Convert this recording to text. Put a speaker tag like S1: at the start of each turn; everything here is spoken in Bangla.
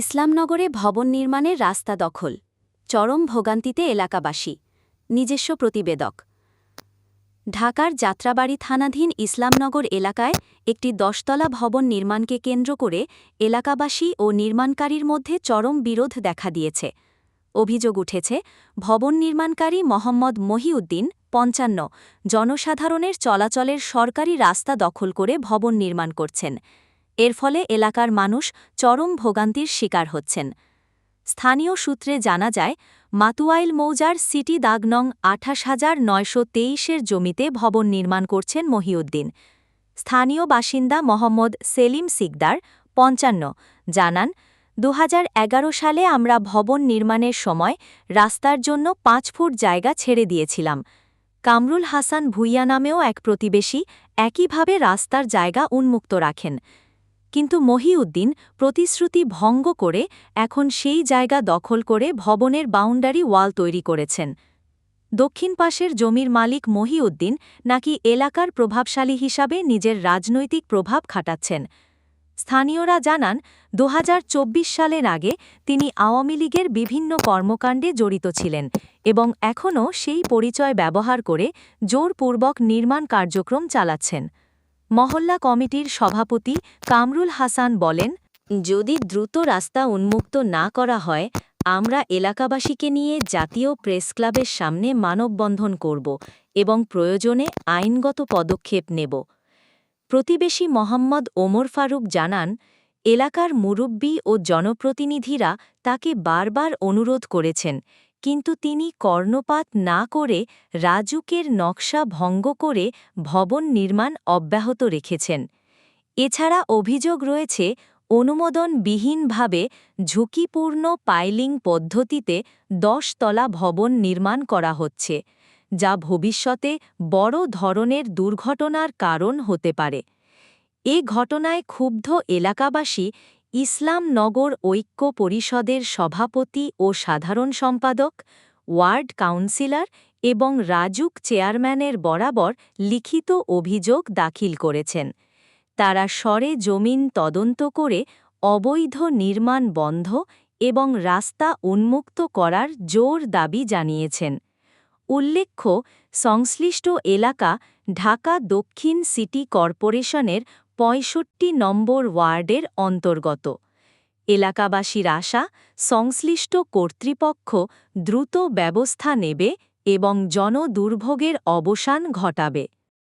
S1: ইসলামনগরে ভবন নির্মাণের রাস্তা দখল, চরম ভোগান্তিতে এলাকাবাসী, নিজস্ব প্রতিবেদক। ঢাকার যাত্রাবাড়ি থানাধীন ইসলামনগর এলাকায় একটি দশতলা ভবন নির্মাণকে কেন্দ্র করে এলাকাবাসী ও নির্মাণকারীর মধ্যে চরম বিরোধ দেখা দিয়েছে। অভিযোগ উঠেছে, ভবন নির্মাণকারী মোহাম্মদ মহিউদ্দিন পঞ্চান্ন, জনসাধারণের চলাচলের সরকারি রাস্তা দখল করে ভবন নির্মাণ করছেন। এর ফলে এলাকার মানুষ চরম ভোগান্তির শিকার হচ্ছেন। স্থানীয় সূত্রে জানা যায়, মাতুয়াইল মৌজার সিটি দাগনং আঠাশ হাজার নয়শো তেইশের জমিতে ভবন নির্মাণ করছেন মহিউদ্দিন। স্থানীয় বাসিন্দা মোহাম্মদ সেলিম সিকদার, পঞ্চান্ন, জানান দু হাজার এগারো সালে আমরা ভবন নির্মাণের সময় রাস্তার জন্য পাঁচ ফুট জায়গা ছেড়ে দিয়েছিলাম। কামরুল হাসান ভুইয়া নামেও এক প্রতিবেশী একইভাবে রাস্তার জায়গা উন্মুক্ত রাখেন। কিন্তু মহিউদ্দিন প্রতিশ্রুতি ভঙ্গ করে এখন সেই জায়গা দখল করে ভবনের বাউন্ডারি ওয়াল তৈরি করেছেন। দক্ষিণ পাশের জমির মালিক মহিউদ্দিন নাকি এলাকার প্রভাবশালী হিসাবে নিজের রাজনৈতিক প্রভাব খাটাচ্ছেন। স্থানীয়রা জানান, দু হাজার চব্বিশ সালের আগে তিনি আওয়ামী লীগের বিভিন্ন কর্মকাণ্ডে জড়িত ছিলেন এবং এখনও সেই পরিচয় ব্যবহার করে জোরপূর্বক নির্মাণ কার্যক্রম চালাচ্ছেন। মহল্লা কমিটির সভাপতি কামরুল হাসান বলেন, যদি দ্রুত রাস্তা উন্মুক্ত না করা হয়, আমরা এলাকাবাসীকে নিয়ে জাতীয় প্রেস ক্লাবের সামনে মানববন্ধন করব এবং প্রয়োজনে আইনগত পদক্ষেপ নেব। প্রতিবেশী মোহাম্মদ ওমর ফারুক জানান, এলাকার মুরব্বী ও জনপ্রতিনিধিরা তাকে বারবার অনুরোধ করেছেন কিন্তু তিনি কর্ণপাত না করে রাজুকের নকশা ভঙ্গ করে ভবন নির্মাণ অব্যাহত রেখেছেন। এছাড়া অভিযোগ রয়েছে, অনুমোদনবিহীনভাবে ঝুঁকিপূর্ণ পাইলিং পদ্ধতিতে দশ তলা ভবন নির্মাণ করা হচ্ছে, যা ভবিষ্যতে বড় ধরনের দুর্ঘটনার কারণ হতে পারে। এ ঘটনায় ক্ষুব্ধ এলাকাবাসী ইসলামনগর ঐক্য পরিষদের সভাপতি ও সাধারণ সম্পাদক, ওয়ার্ড কাউন্সিলর এবং রাজুক চেয়ারম্যানের বরাবর লিখিত অভিযোগ দাখিল করেছেন। তারা সরে জমিন তদন্ত করে অবৈধ নির্মাণ বন্ধ এবং রাস্তা উন্মুক্ত করার জোর দাবি জানিয়েছেন। উল্লেখ্য, সংশ্লিষ্ট এলাকা ঢাকা দক্ষিণ সিটি কর্পোরেশনের পঁয়ষট্টি নম্বর ওয়ার্ডের অন্তর্গত। এলাকাবাসীর আশা, সংশ্লিষ্ট কর্তৃপক্ষ দ্রুত ব্যবস্থা নেবে এবং জনদুর্ভোগের অবসান ঘটাবে।